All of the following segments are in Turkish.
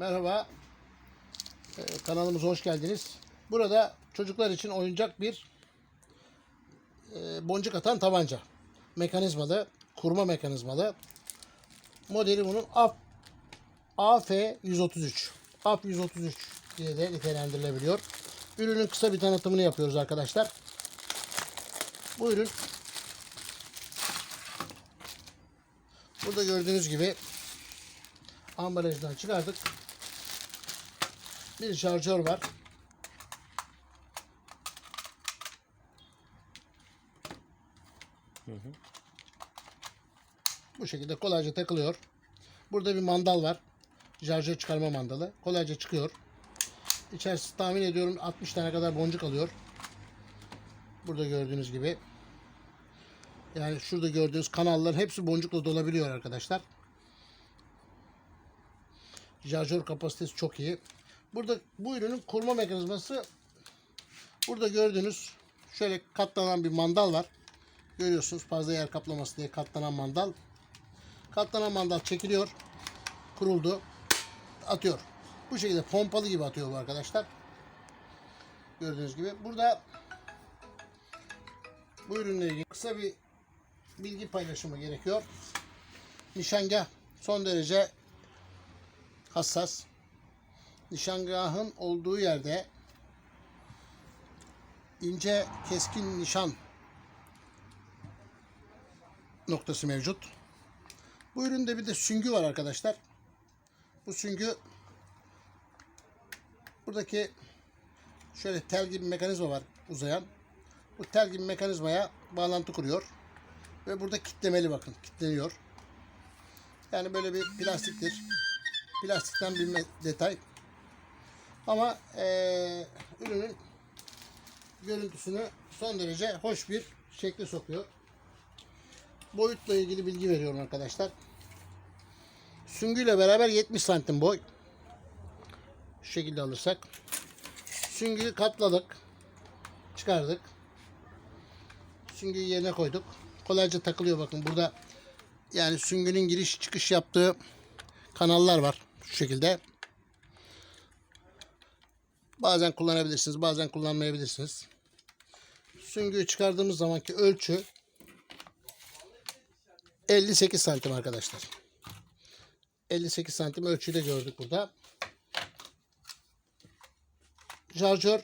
Merhaba. Ee, kanalımıza hoş geldiniz. Burada çocuklar için oyuncak bir e, boncuk atan tabanca. Mekanizmalı, kurma mekanizmalı. Modeli bunun AF, AF133. AF133 diye de nitelendirilebiliyor. Ürünün kısa bir tanıtımını yapıyoruz arkadaşlar. Bu ürün burada gördüğünüz gibi ambalajdan çıkardık. Bir şarjör var. Bu şekilde kolayca takılıyor. Burada bir mandal var. Şarjör çıkarma mandalı. Kolayca çıkıyor. İçerisi tahmin ediyorum 60 tane kadar boncuk alıyor. Burada gördüğünüz gibi. Yani şurada gördüğünüz kanalların hepsi boncukla dolabiliyor arkadaşlar. Şarjör kapasitesi çok iyi. Burada bu ürünün kurma mekanizması burada gördüğünüz şöyle katlanan bir mandal var. Görüyorsunuz fazla yer kaplaması diye katlanan mandal. Katlanan mandal çekiliyor. Kuruldu. Atıyor. Bu şekilde pompalı gibi atıyor bu arkadaşlar. Gördüğünüz gibi. Burada bu ürünle ilgili kısa bir bilgi paylaşımı gerekiyor. Nişangah son derece hassas. Nişangahın olduğu yerde ince keskin nişan noktası mevcut. Bu üründe bir de süngü var arkadaşlar. Bu süngü buradaki şöyle tel gibi mekanizma var uzayan. Bu tel gibi mekanizmaya bağlantı kuruyor. Ve burada kitlemeli bakın. Kitleniyor. Yani böyle bir plastiktir. Plastikten bir detay. Ama eee, ürünün görüntüsünü son derece hoş bir şekle sokuyor. Boyutla ilgili bilgi veriyorum arkadaşlar. Süngüyle beraber 70 santim boy. Şu şekilde alırsak. Süngüyü katladık. Çıkardık. Süngüyü yerine koyduk. Kolayca takılıyor bakın burada. Yani süngünün giriş çıkış yaptığı kanallar var. Şu şekilde. Bazen kullanabilirsiniz, bazen kullanmayabilirsiniz. Süngüyü çıkardığımız zamanki ölçü 58 santim arkadaşlar. 58 santim ölçüyü de gördük burada. Şarjör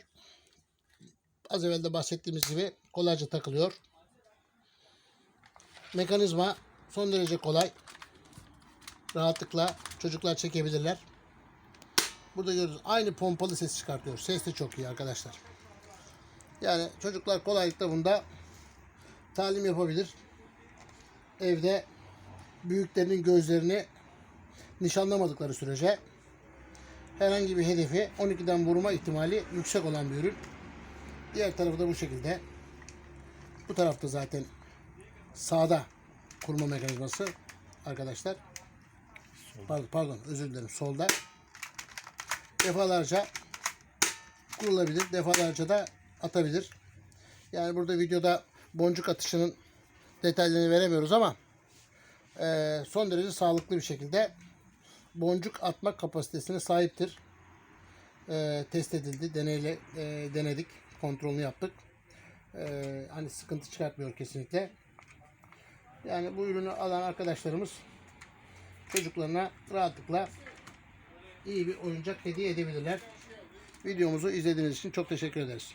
az evvel de bahsettiğimiz gibi kolayca takılıyor. Mekanizma son derece kolay. Rahatlıkla çocuklar çekebilirler. Burada görüyoruz aynı pompalı ses çıkartıyor. Ses de çok iyi arkadaşlar. Yani çocuklar kolaylıkla bunda talim yapabilir. Evde büyüklerinin gözlerini nişanlamadıkları sürece herhangi bir hedefi 12'den vurma ihtimali yüksek olan bir ürün. Diğer tarafı da bu şekilde. Bu tarafta zaten sağda kurma mekanizması arkadaşlar. Pardon, pardon özür dilerim solda. Defalarca kurulabilir. Defalarca da atabilir. Yani burada videoda boncuk atışının detaylarını veremiyoruz ama eee, son derece sağlıklı bir şekilde boncuk atma kapasitesine sahiptir. Eee, test edildi. Deneyle eee, denedik. Kontrolünü yaptık. Hani sıkıntı çıkartmıyor kesinlikle. Yani bu ürünü alan arkadaşlarımız çocuklarına rahatlıkla iyi bir oyuncak hediye edebilirler. Videomuzu izlediğiniz için çok teşekkür ederiz.